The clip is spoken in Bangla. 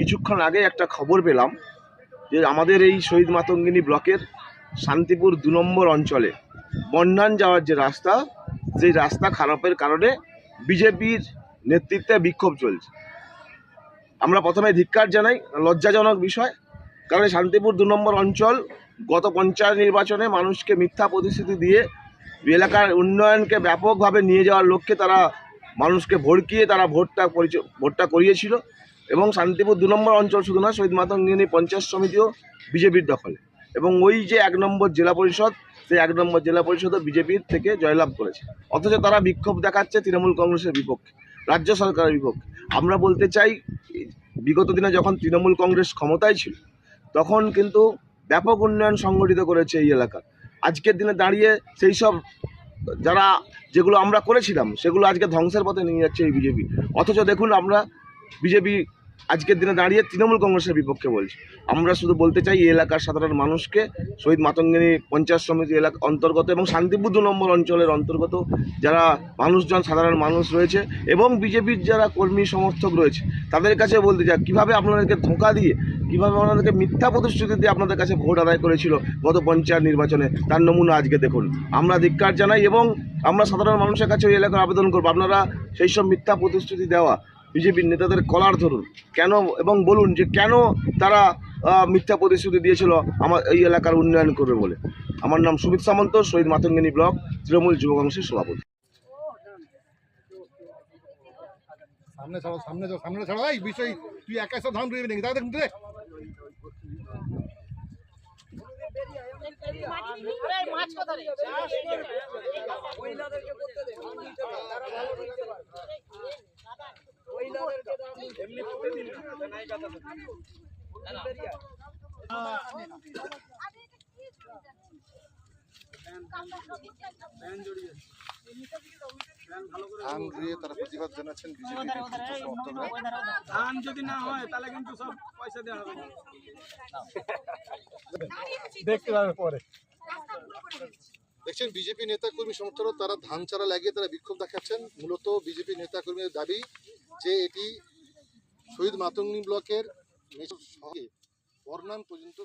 কিছুক্ষণ আগে একটা খবর পেলাম যে আমাদের এই শহীদ মাতঙ্গিনী ব্লকের শান্তিপুর দু নম্বর অঞ্চলে বন্যান যাওয়ার যে রাস্তা সেই রাস্তা খারাপের কারণে বিজেপির নেতৃত্বে বিক্ষোভ চলছে। আমরা প্রথমে ধিক্কার জানাই, লজ্জাজনক বিষয়, কারণ শান্তিপুর দু নম্বর অঞ্চল গত পঞ্চায়েত নির্বাচনে মানুষকে মিথ্যা প্রতিশ্রুতি দিয়ে এলাকার উন্নয়নকে ব্যাপকভাবে নিয়ে যাওয়ার লক্ষ্যে তারা মানুষকে ভড়কিয়ে তারা ভোটটা ভোটটা করিয়েছিল। এবং শান্তিপুর দু নম্বর অঞ্চল শুধু না শহীদ মাতঙ্গিনী পঞ্চায়েত সমিতিও বিজেপির দখলে। এবং ওই যে এক নম্বর জেলা পরিষদ, সেই এক নম্বর জেলা পরিষদও বিজেপির থেকে জয়লাভ করেছে। অথচ তারা বিক্ষোভ দেখাচ্ছে তৃণমূল কংগ্রেসের বিপক্ষে, রাজ্য সরকারের বিপক্ষে। আমরা বলতে চাই, বিগত দিনে যখন তৃণমূল কংগ্রেস ক্ষমতায় ছিল, তখন কিন্তু ব্যাপক উন্নয়ন সংগঠিত করেছে এই এলাকা। আজকের দিনে দাঁড়িয়ে সেই সব যারা, যেগুলো আমরা করেছিলাম, সেগুলো আজকে ধ্বংসের পথে নিয়ে যাচ্ছে এই বিজেপি। অথচ দেখুন, আমরা বিজেপি আজকের দিনে দাঁড়িয়ে তৃণমূল কংগ্রেসের বিপক্ষে বলছি। আমরা শুধু বলতে চাই, এই এলাকার সাধারণ মানুষকে, শহীদ মাতঙ্গিনী পঞ্চায়েত সমিতি এলাকা অন্তর্গত এবং শান্তিপুর দু নম্বর অঞ্চলের অন্তর্গত, যারা মানুষজন, সাধারণ মানুষ রয়েছে এবং বিজেপির যারা কর্মী সমর্থক রয়েছে, তাদের কাছে বলতে চাই, কীভাবে আপনাদেরকে ধোঁকা দিয়ে, কীভাবে আপনাদেরকে মিথ্যা প্রতিশ্রুতি দিয়ে আপনাদের কাছে ভোট আদায় করেছিল গত পঞ্চায়েত নির্বাচনে, তার নমুনা আজকে দেখুন। আমরা ধিক্কার জানাই এবং আমরা সাধারণ মানুষের কাছে ওই এলাকার আবেদন করব। আপনারা সেই সব মিথ্যা প্রতিশ্রুতি দেওয়া বিজেপির নেতাদের কলার ধরুন। কেন এবং বলুন যে কেন তারা মিথ্যা প্রতিশ্রুতি দিয়েছিল আমার এই এলাকার উন্নয়ন করবে বলে। আমার নাম সুমিত সামন্ত শহীদ মাতঙ্গিনী ব্লক তৃণমূল যুব কংগ্রেসের সভাপতি। সামনে ছাড়ো সামনে যাও সামনে ছাড়ো এই বিষয় তুই একা সব ধান রুইবি নাকি? দাদা রে? মাছ কথা ধান রুইয়ে তারা প্রতিবাদ জানাচ্ছেন ধান যদি না হয় তাহলে কিন্তু সব পয়সা দেওয়া হবে। দেখতে পাবে পরে। দেখছেন বিজেপি নেতা কর্মী সমর্থকরা তারা ধান চারা লাগিয়ে তারা বিক্ষোভ দেখাচ্ছেন। মূলত বিজেপি নেতা কর্মীদের দাবি যে এটি শহীদ মাতঙ্গিনী ব্লকের বর্ণান পর্যন্ত